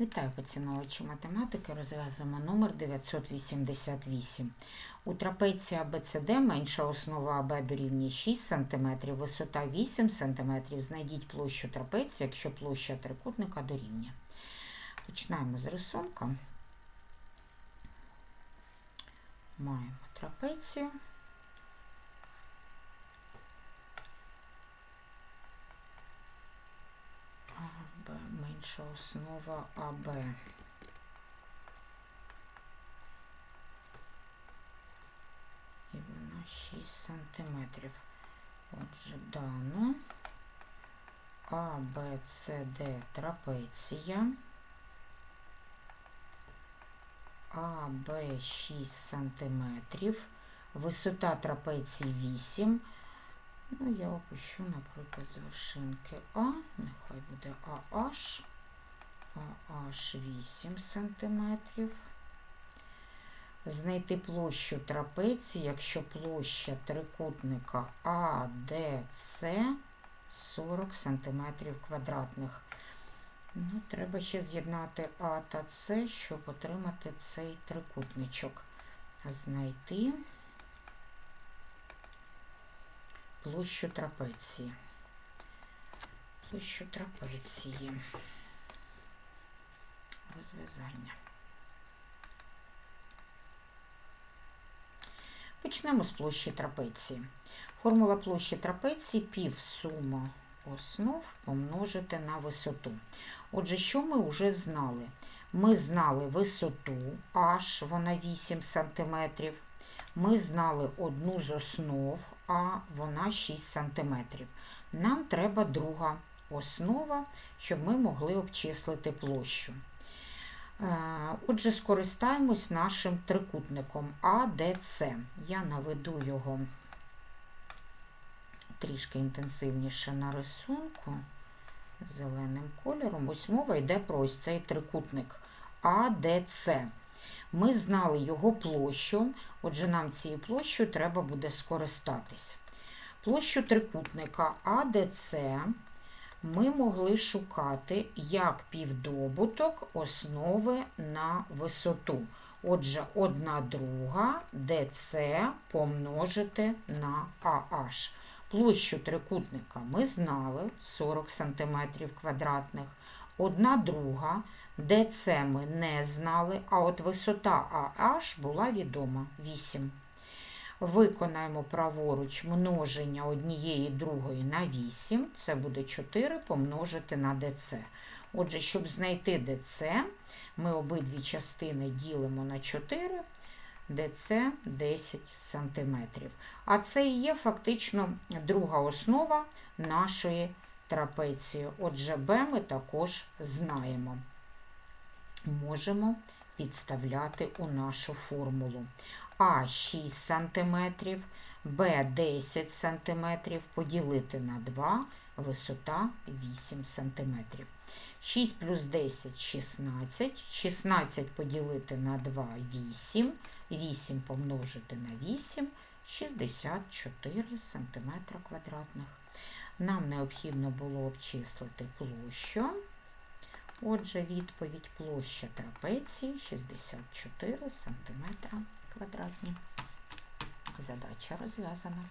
Вітаю поціновувачі математики. Розв'язуємо номер 988. У трапеції ABCD менша основа АБ дорівнює 6 см, висота 8 см. Знайдіть площу трапеції, якщо площа трикутника дорівнює. Починаємо з рисунка. Маємо трапецію. Менша основа АБ. І вона 6 сантиметрів. Отже, дано А, Б, С, Д трапеція. А, Б 6 сантиметрів. Висота трапеції 8. Ну, я опущу, наприклад, з вершинки А, нехай буде АH, АH 8 сантиметрів. Знайти площу трапеції, якщо площа трикутника АДЦ 40 сантиметрів квадратних. Ну, треба ще з'єднати А та С, щоб отримати цей трикутничок. Знайти площу трапеції. Площу трапеції. Розв'язання. Почнемо з площі трапеції. Формула площі трапеції пів сума основ помножити на висоту. Отже, що ми вже знали? Ми знали висоту H, вона 8 см. Ми знали одну з основ, а вона 6 см. Нам треба друга основа, щоб ми могли обчислити площу. Е, Отже, скористаємось нашим трикутником АДЦ. Я наведу його трішки інтенсивніше на рисунку зеленим кольором. Ось мова йде про ось цей трикутник АДЦ. Ми знали його площу, отже, нам цією площею треба буде скористатись. Площу трикутника АДЦ ми могли шукати як півдобуток основи на висоту. Отже, 1 друга ДЦ помножити на АH. Площу трикутника ми знали 40 см квадратних. 1 друга ДЦ ми не знали, а от висота АH була відома 8. Виконаємо праворуч множення однієї другої на 8. Це буде 4 помножити на ДЦ. Отже, щоб знайти ДЦ, ми обидві частини ділимо на 4, ДЦ 10 см. А це і є фактично друга основа нашої трапеції. Отже, Б ми також знаємо. Можемо підставляти у нашу формулу. А 6 см, Б 10 см поділити на 2, висота 8 см. 6 плюс 10 16, 16 поділити на 2 8, 8 помножити на 8 64 см квадратних. Нам необхідно було обчислити площу. Отже, відповідь площа трапеції 64 см квадратні. Задача розв'язана.